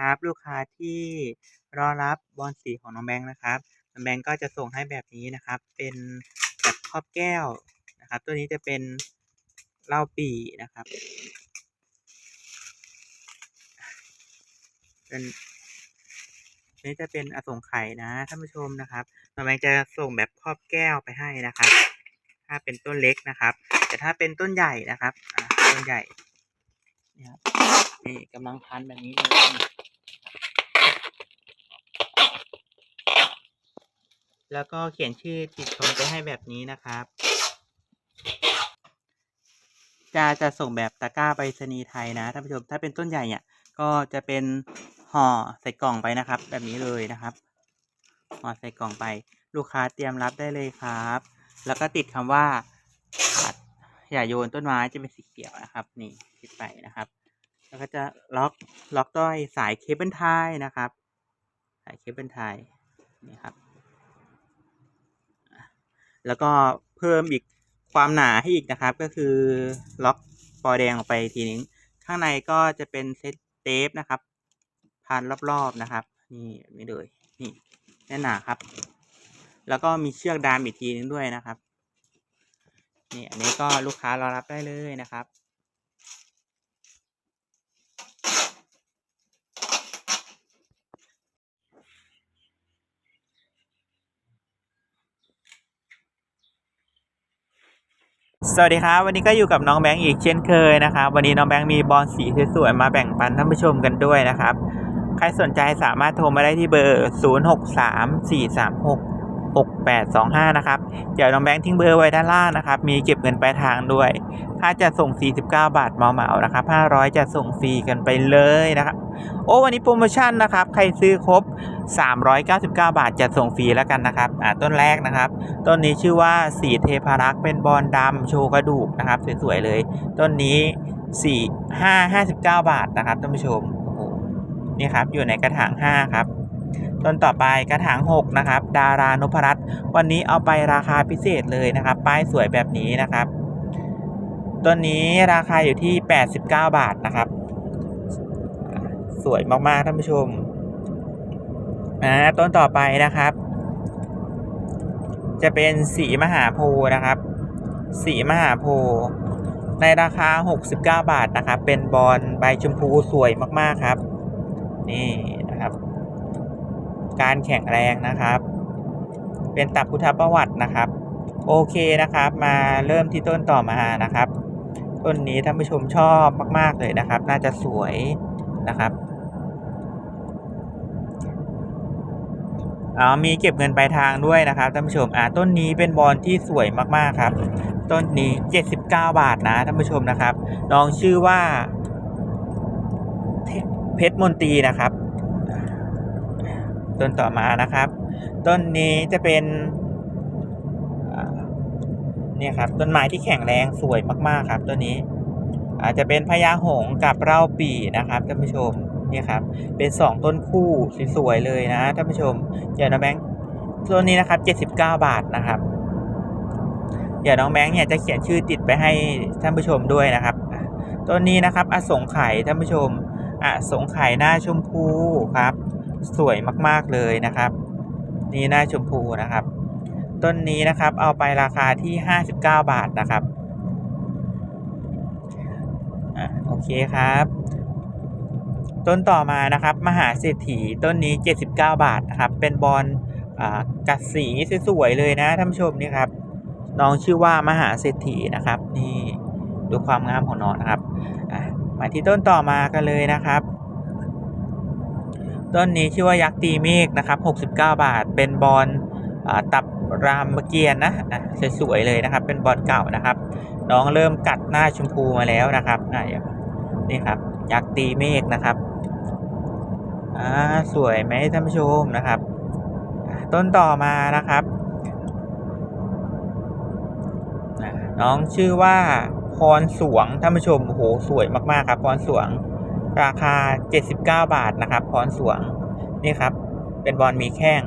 ครับ ลูกค้าที่รอรับบอนสีของน้องแบงค์นะครับน้องแบงค์ก็จะส่งให้แบบนี้นะครับ เป็นแบบครอบแก้วนะครับ ตัวนี้จะเป็นเหล้าปี่นะครับ เป็นนี่จะเป็นอสงไขยนะท่านผู้ชมนะครับน้องแบงค์จะส่งแบบครอบแก้วไปให้นะครับ ถ้าเป็นต้นเล็กนะครับ แต่ถ้าเป็นต้นใหญ่นะครับต้นใหญ่นี่ครับนี่กำลังพันแบบนี้เลย แล้วก็เขียนชื่อติดชมไปให้แบบนี้นะครับ จะจะส่งแบบตะกร้าไปรษณีย์ไทยนะท่านผู้ชมถ้าเป็นต้นใหญ่เนี่ยก็จะเป็นห่อใส่กล่องไปนะครับ แบบนี้เลยนะครับห่อใส่กล่องไป ลูกค้าเตรียมรับได้เลยครับ แล้วก็ติดคำว่าตัดอย่าโยนต้นไม้จะเป็นสีเขียวนะครับ นี่ติดไปนะครับ แล้วก็จะล็อกล็อกด้วยสายเคเบิลไทยนะครับ สายเคเบิลไทยนี่ครับ แล้วก็เพิ่มอีกความหนาให้อีกนะครับ ก็คือล็อกปอแดงออกไปทีนึง ข้างในก็จะเป็นเซตเทปนะครับพันรอบๆนะครับ นี่ไม่เลยนี่แน่นหนาครับ แล้วก็มีเชือกดามอีกทีนึงด้วยนะครับ นี่อันนี้ก็ลูกค้ารอรับได้เลยนะครับ สวัสดีครับ วันนี้ก็อยู่กับน้องแบงค์อีกเช่นเคยนะครับ วันนี้น้องแบงค์มีบอลสีสวยๆมาแบ่งปันท่านผู้ชมกันด้วยนะครับ ใครสนใจสามารถโทรมาได้ที่เบอร์ 0 6 3 4 3 6 6 8 2 5 นะครับ เดี๋ยวน้องแบงค์ทิ้งเบอร์ไว้ด้านล่างนะครับ มีเก็บเงินปลายทางด้วย ค่าจะส่ง 49 บาทเหมาๆนะครับ 500 จะส่งฟรีกันไปเลยนะครับ โอ้วันนี้โปรโมชั่นนะครับ ใครซื้อครบ 399 บาทจะส่งฟรีแล้วกันนะครับ อ่าต้นแรกนะครับ ต้นนี้ชื่อว่าสีเทพารักษ์เป็นบอลดำโชว์กระดูกนะครับ สวยๆเลย ต้นนี้สี่ห้าห้าสิบาทนะครับท่านผู้ชม โอ้โห นี่ครับ อยู่ในกระถางห้าครับ ต้นต่อไปกระถางหกนะครับ ดารานพรัตน์วันนี้เอาไปราคาพิเศษเลยนะครับ ป้ายสวยแบบนี้นะครับต้นนี้ราคาอยู่ที่ 89 บาทนะครับ สวยมากๆท่านผู้ชมอ่าต้นต่อไปนะครับ จะเป็นสีมหาโพนะครับ สีมหาโพในราคา 69 บาทนะครับ เป็นบอลใบชมพูสวยมากๆครับ นี่ การแข็งแรงนะครับ เป็นตับพุทธประวัตินะครับ โอเคนะครับ มาเริ่มที่ต้นต่อมานะครับ ต้นนี้ท่านผู้ชมชอบมาก ๆ เลยนะครับ น่าจะสวยนะครับอ๋อมีเก็บเงินปลายทางด้วยนะครับท่านผู้ชมอ่าต้นนี้เป็นบอลที่สวยมากๆครับ ต้นนี้ 79 บาทนะท่านผู้ชมนะครับ น้องชื่อว่าเทเพชรมนตรีนะครับ ต้นต่อมานะครับ ต้นนี้จะเป็นเนี่ยครับต้นไม้ที่แข็งแรงสวยมากๆครับต้นนี้ อาจจะเป็นพญาหงกับเร่าปีนะครับท่านผู้ชมเนี่ยครับเป็นสองต้นคู่สวยๆเลยนะท่านผู้ชมเดี๋ยวน้องแบงค์ต้นนี้นะครับ79 บาทนะครับเดี๋ยวน้องแบงค์เนี่ยจะเขียนชื่อติดไปให้ท่านผู้ชมด้วยนะครับต้นนี้นะครับอสงไขยท่านผู้ชมอสงไขยหน้าชมพูครับ สวยมากๆเลยนะครับ นี่หน้าชมพูนะครับ ต้นนี้นะครับเอาไปราคาที่ 59 บาทนะครับอะโอเคครับ ต้นต่อมานะครับ มหาเศรษฐีต้นนี้ 79 บาทนะครับ เป็นบอลอ่ากัดสีสวยๆเลยนะท่านผู้ชมนี่ครับน้องชื่อว่ามหาเศรษฐีนะครับ นี่ดูความงามของน้องนะครับอะมาที่ต้นต่อมากันเลยนะครับ ต้นนี้ชื่อว่ายักษ์ตีเมฆนะครับ69 บาท เป็นบอลตับรามเกียรตินะอะสวยๆเลยนะครับ เป็นบอลเก่านะครับ น้องเริ่มกัดหน้าชมพูมาแล้วนะครับนี่ครับ ยักษ์ตีเมฆนะครับอ่าสวยไหมท่านผู้ชมนะครับ ต้นต่อมานะครับน้องชื่อว่าพรสวงท่านผู้ชมโอ้โหสวยมากๆครับพรสวง ราคา 79 บาทนะครับพรสวงนี่ครับ เป็นบอลมีแข้ง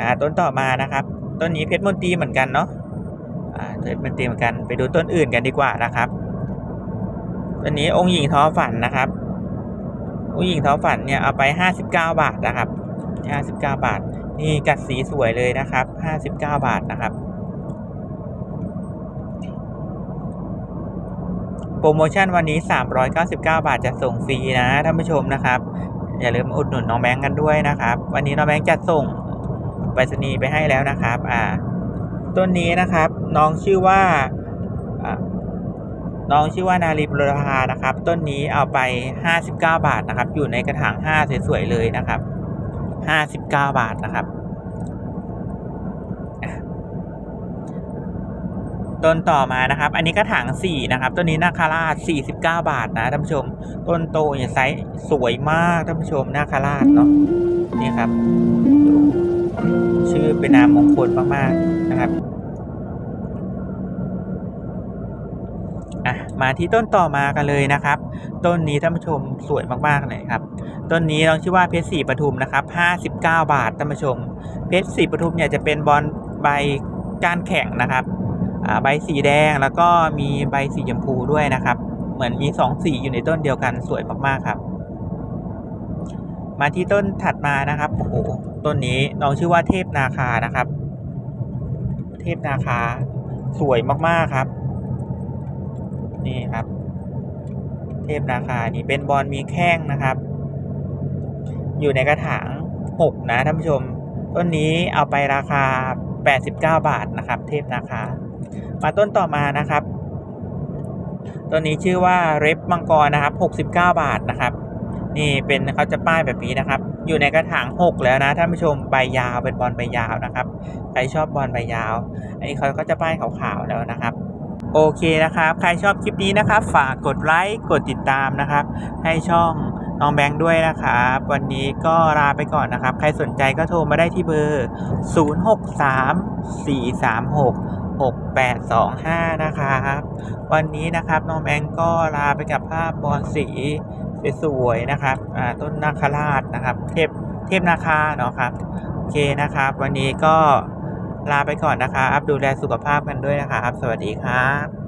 อ่าต้นต่อมานะครับ ต้นนี้เพชรมนตรีเหมือนกันเนาะอ่าเพชรมนตรีเหมือนกันไปดูต้นอื่นกันดีกว่านะครับต้นนี้องค์หญิงท้อฝันนะครับผู้หญิงท้อฝันเนี่ยเอาไปห้าสิบเก้าบาทนะครับห้าสิบเก้าบาท นี่กัดสีสวยเลยนะครับห้าสิบเก้าบาทนะครับ โปรโมชั่นวันนี้ 399 บาทจะส่งฟรีนะท่านผู้ชมนะครับ อย่าลืมอุดหนุนน้องแบงค์กันด้วยนะครับ วันนี้น้องแบงค์จะส่งไปรษณีย์ไปให้แล้วนะครับ อ่า ต้นนี้นะครับ น้องชื่อว่าน้องชื่อว่านารีบุรพานะครับ ต้นนี้เอาไป 59 บาทนะครับ อยู่ในกระถาง 5 สวยๆเลยนะครับ 59 บาทนะครับ ต้นต่อมานะครับ อันนี้กระถาง4นะครับต้นนี้นาคาราช49 บาทนะท่านผู้ชม ต้นโตเนี่ยไซส์สวยมากท่านผู้ชมนาคาราชเนาะนี่ครับ ชื่อเป็นนามมงคลมากๆนะครับอะมาที่ต้นต่อมากันเลยนะครับ ต้นนี้ท่านผู้ชมสวยมากๆเลยครับ ต้นนี้เราชื่อว่าเพชรศรีปทุมนะครับ59 บาทท่านผู้ชม เพชรศรีปทุมเนี่ยจะเป็นบอลใบก้านแข็งนะครับ ใบสีแดงแล้วก็มีใบสีชมพูด้วยนะครับ เหมือนมีสองสีอยู่ในต้นเดียวกันสวยมากๆครับ มาที่ต้นถัดมานะครับโอ้โหต้นนี้น้องชื่อว่าเทพนาคานะครับ เทพนาคาสวยมากๆครับ นี่ครับ เทพนาคานี่เป็นบอลมีแข้งนะครับ อยู่ในกระถางหกนะท่านผู้ชม ต้นนี้เอาไปราคา 89 บาทนะครับ เทพนาคา มาต้นต่อมานะครับต้นนี้ชื่อว่าเรฟมังกรนะครับ69 บาทนะครับ นี่เป็นเขาจะป้ายแบบนี้นะครับ อยู่ในกระถาง6แล้วนะท่านผู้ชมใบยาวเป็นบอลใบยาวนะครับใครชอบบอลใบยาว อันนี้เขาก็จะป้ายขาวๆแล้วนะครับโอเคนะครับ ใครชอบคลิปนี้นะครับ ฝากกดไลค์ กดติดตามนะครับ ให้ช่อง น้องแบงค์ด้วยนะครับ วันนี้ก็ลาไปก่อนนะครับ ใครสนใจก็โทรมาได้ที่เบอร์ 0634366825 นะครับ วันนี้นะครับน้องแบงค์ก็ลาไปกับภาพบอลสีสวยๆนะครับต้นนาคราชนะครับ เทพเทพนาคาเนาะครับโอเคนะครับ วันนี้ก็ลาไปก่อนนะครับ ดูแลสุขภาพกันด้วยนะครับ สวัสดีครับ